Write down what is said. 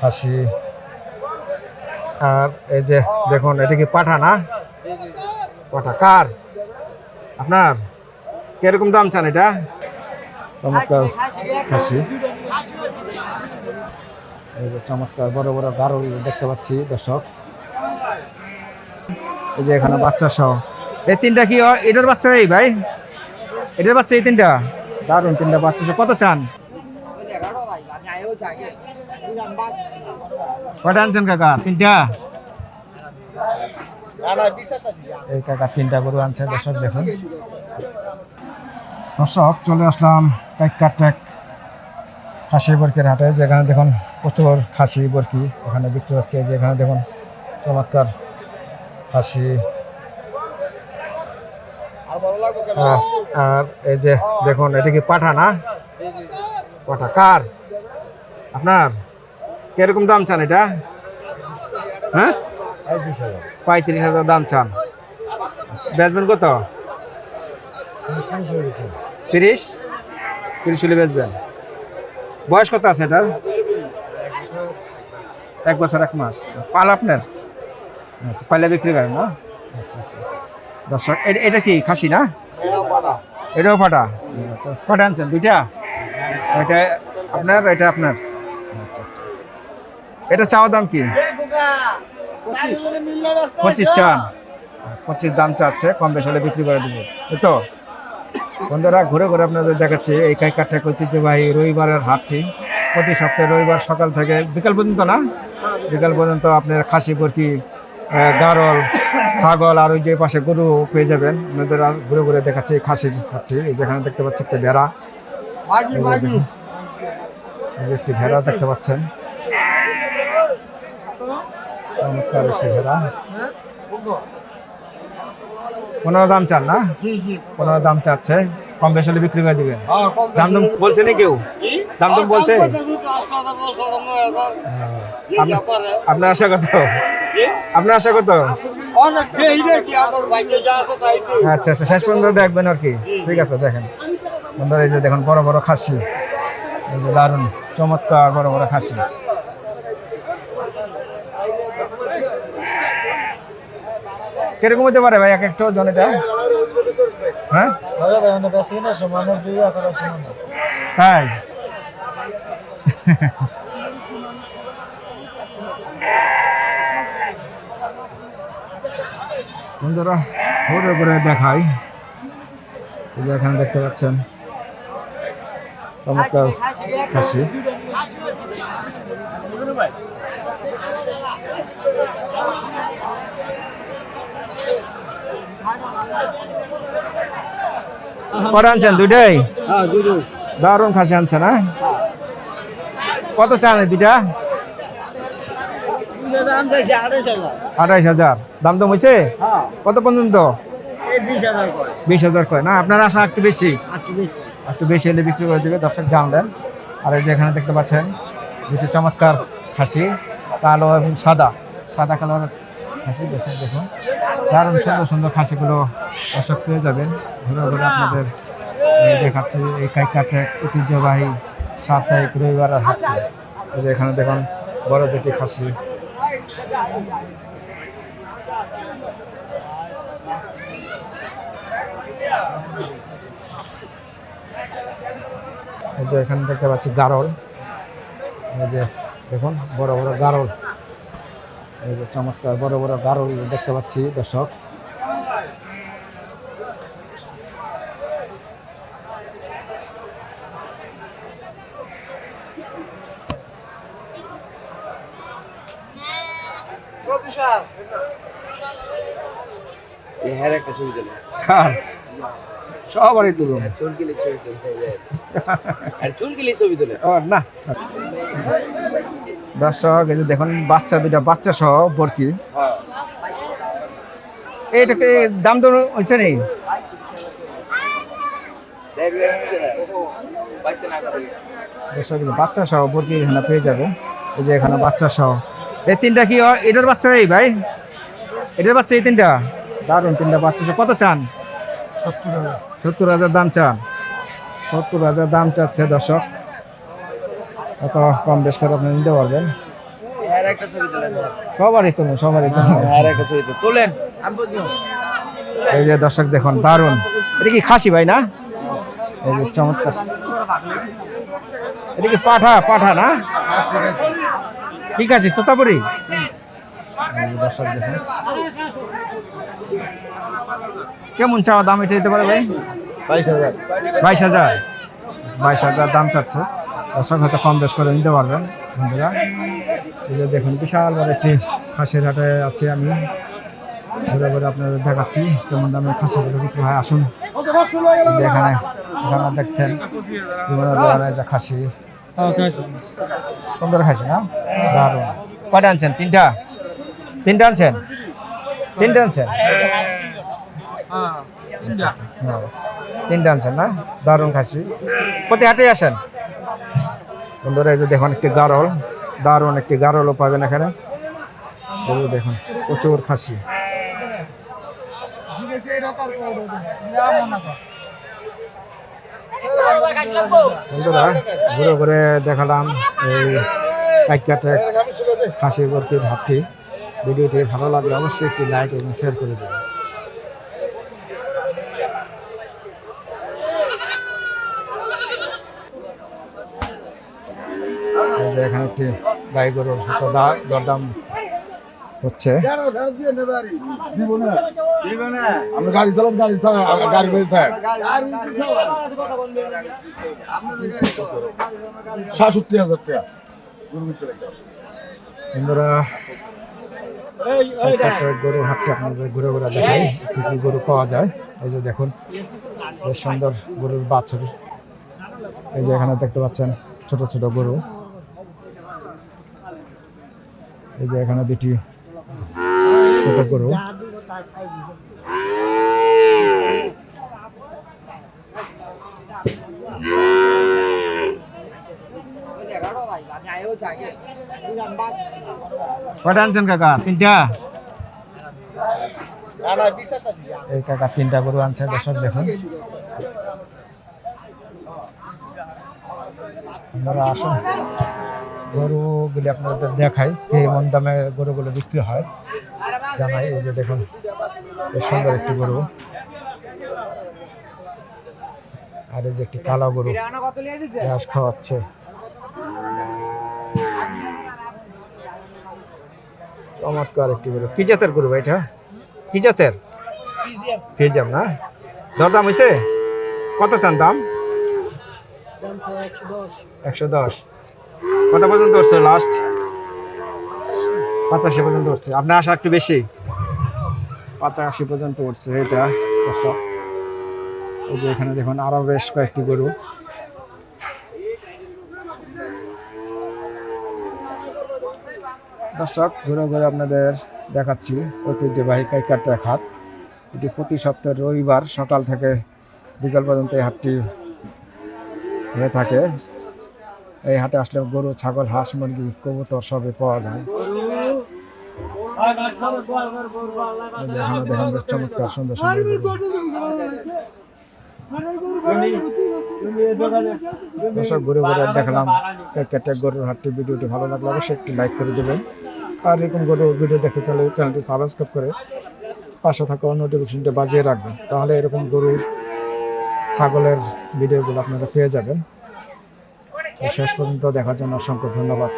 খাসি আর এই যে দেখুন এটা কি পাঠা না? পাঠা কার? আপনার? কীরকম দাম চান এটা? চমৎকার খাসি এই যে চমৎকার বড় বড় গারল দেখতে পাচ্ছি দর্শক। এই যে এখানে বাচ্চা সহ। এই তিনটা কি এটার বাচ্চা এই ভাই? এটার বাচ্চা এই তিনটা? দারুণ তিনটা বাচ্চা সহ। কত চান? কটা আনছেন কাকা? তিনটা? এই কাকা, তিনটা গরু আনছে দর্শক, দেখুন। দর্শক, চলে আসলাম কাইকা ট্যাক খাসি বরকির হাটে, যেখানে দেখুন প্রচুর খাসি বরকি এখানে বিক্রি হচ্ছে, যেখানে দেখুন চমৎকার খাসি। আর এই যে দেখুন, এটা কি পাঠা না? পাঠা কার? আপনার? কীরকম দাম চান এটা? হ্যাঁ? পঁয়ত্রিশ হাজার দাম চান। বেচবেন কত? তিরিশ? তিরিশ হলে বেচবেন। বয়স কত আছে এটার? এক বছর, এক মাস। পাল আপনার? আচ্ছা পালে বিক্রি করেন না? আচ্ছা আচ্ছা। দর্শক এটা- কি, খাসি না? এটাও ফাটা। আচ্ছা কটা আনছেন? দুইটা? এটা আপনার এটা আপনার? এটা চাওয়া দাম কি? পঁচিশ। চান। পঁচিশ দাম চাচ্ছে কম বেশ হলে বিক্রি করে দেবো। এই তো। বন্ধুরা ঘুরে ঘুরে আপনাদের দেখাচ্ছি এই কাইকাটা ঐতিহ্যবাহী রবিবারের হাটটি। প্রতি সপ্তাহে রবিবার সকাল থেকে বিকাল পর্যন্ত না? বিকাল পর্যন্ত আপনার খাসি বরকি গারল ছাগল আর ওই যে পাশে গরু পেয়ে যাবেন। আপনাদের ঘুরে ঘুরে দেখাচ্ছি এই খাসির হাটটি। এই যেখানে দেখতে পাচ্ছি একটা ভেড়া। একটি ভেড়া দেখতে পাচ্ছেন। চমৎকার একটি ভেড়া পনেরো দাম চান না? পনেরো দাম চাচ্ছে। কম বেশি হলে বিক্রি করে দিবেন। দাম দাম বলছে না কেউ? দাম দাম বলছে আপনি- আপনার আশা কত? আপনার আশা কত? আচ্ছা আচ্ছা শেষ পর্যন্ত দেখবেন আর কি। ঠিক আছে দেখেন। বন্ধুরা এই যে দেখুন বড় বড় খাসি। এই যে দারুণ চমৎকার বড় বড় খাসি। কীরকম হতে পারে ভাই, এক একটা ওজন এটা হ্যাঁ? তাই? বন্ধুরা ঘুরে ঘুরে দেখাই। এখানে দেখতে পাচ্ছেন। চমৎকার খাসি কটা আনছেন? দুইটাই? দারুণ খাসি আনছে না কত চান দুইটা? আঠাইশ হাজার। দাম তো হয়েছে কত পর্যন্ত? বিশ হাজার কয় না? আপনার আশা একটু বেশি? একটু বেশি। হলে বিক্রি করে দেবে দর্শক জানলেন আর এই যে এখানে দেখতে পাচ্ছেন দুটো চমৎকার খাসি কালো এবং সাদা। সাদা কালার খাসি দেখুন দেখুন। দারুণ সুন্দর সুন্দর খাসিগুলো দর্শক পেয়ে যাবেন। ঘুরে ঘুরে আপনাদের দেখাচ্ছি এই কাইকাটে ঐতিহ্যবাহী সাপ্তাহিক হাট। এই যে এখানে দেখুন বড় দুটি খাসি। এই যে এখানে দেখতে পাচ্ছি গারল। এই যে দেখুন বড় বড় গারল। এই যে চমৎকার বড় বড় গারল দেখতে পাচ্ছি দর্শক। হ্যাঁ একটা ছবি তোলে। সবারই তুলুন চুলকিলে ছবি তুলতে আর চুলকিলে ছবি তোলে। না। দর্শক এই যে দেখুন বাচ্চা দুটা বাচ্চা সহ বরকি। এইটাকে দাম তো হচ্ছে নেই দর্শক বাচ্চা সহ বরকি এখানে পেয়ে যাবে। এই যে এখানে বাচ্চা সহ। এই তিনটা কি এটার বাচ্চা এই ভাই? এটার বাচ্চা এই তিনটা? দারুণ তিনটা বাচ্চা। কত চান? সত্তর হাজার দাম চান সত্তর হাজার দাম চাচ্ছে দর্শক। অত কম বেশ করে আপনি নিতে পারবেন। ছবি তোলেন সবারই সবারই তোলেন এই যে দর্শক দেখুন দারুণ এটা কি খাসি ভাই না? এই যে চমৎকার। এটা কি পাঠা পাঠা না? ঠিক আছে তোতাপুরি কেমন চাওয়া দাম এটা দিতে পারে ভাই? বাইশ হাজার। বাইশ হাজার। বাইশ হাজার দাম চাচ্ছে। দর্শক হয়তো কম বেশ করে নিতে পারবেন বন্ধুরা। এই যে দেখুন বিশাল বড় একটি খাসির হাটে আছে আমি। ঘুরে ঘুরে আপনাদের দেখাচ্ছি কেমন দামে খাসিগুলো বিক্রি হয়। আসুন এখানে দেখছেন বিভিন্ন ধরনের যে খাসি সুন্দর খাসি না? দারুণ। কয়টা আনছেন? তিনটা? তিনটা আনছেন? তিনটা আনছেন? হ্যাঁ, তিনটা আনছেন না? দারুণ খাসি প্রতি হাটে আসেন? বন্ধুরা এই দেখুন একটি গারল। দারুণ একটি গারলও পাবেন এখানে। দেখুন প্রচুর খাসি বন্ধুরা, ঘুরে ঘুরে দেখালাম এই পাইকাটে খাসি ভর্তির হাটটি ভিডিওটি ভালো লাগলে অবশ্যই একটি লাইক এবং শেয়ার করে দেবেন। এখানে একটি গাই গরুর দরদাম হচ্ছে। আমরা গাড়ি চালাম গাড়ি গাড়ি বেরিয়ে থাক। সাতষট্টি হাজার টাকা। বন্ধুরা একটা গরু হাটটা আপনাদের ঘুরে ঘুরে দেখাই কি কি গরু পাওয়া যায়। এই যে দেখুন বেশ সুন্দর গরুর বাছুর। এই যে এখানে দেখতে পাচ্ছেন ছোট ছোট গরু। এই যে এখানে দুটি ছোট গরু কয়টা আনছেন কাকা? তিনটা? এই কাকা তিনটা গরু আনছে দর্শক দেখুন। আপনারা আসুন। গরুগুলি আপনাদের দেখাই কেমন দামে গরুগুলো বিক্রি হয়। জানাই এই যে দেখুন বেশ সুন্দর একটি গরু। আর এই যে একটি কালো গরু ঘাস খাওয়াচ্ছে। চমৎকার একটি গরু। কি জাতের গরু ভাই এটা? কি জাতের? ফিজাম না? দরদাম হয়েছে কত চান দাম? একশো দশ। কত পর্যন্ত লাস্ট পঁচাশি পর্যন্ত উঠছে। আপনার আশা একটু বেশি? পঁচাশি পর্যন্ত উঠছে এটা এই যে এখানে দেখুন, আরও বেশ কয়েকটি গরু। দর্শক, ঘুরে ঘুরে আপনাদের দেখাচ্ছি ঐতিহ্যবাহী কাইকাটা হাট এটি প্রতি সপ্তাহের রবিবার সকাল থেকে বিকাল পর্যন্ত এই হাটটি হয়ে থাকে। এই হাটে আসলে গরু, ছাগল, হাঁস, মুরগি, কবুতর সবই পাওয়া যায়। বেশ চমৎকার দর্শক, ঘুরে ঘুরে দেখলাম গরুর হাটটি ভিডিওটি ভালো লাগলে অবশ্যই একটি লাইক করে দেবেন। আর এরকম গরু ভিডিও দেখতে চাইলে চ্যানেলটি সাবস্ক্রাইব করে পাশে থাকা নোটিফিকেশনটা বাজিয়ে রাখবেন। তাহলে এরকম গরুর, ছাগলের ভিডিওগুলো আপনারা পেয়ে যাবেন। শেষ পর্যন্ত দেখার জন্য অসংখ্য ধন্যবাদ।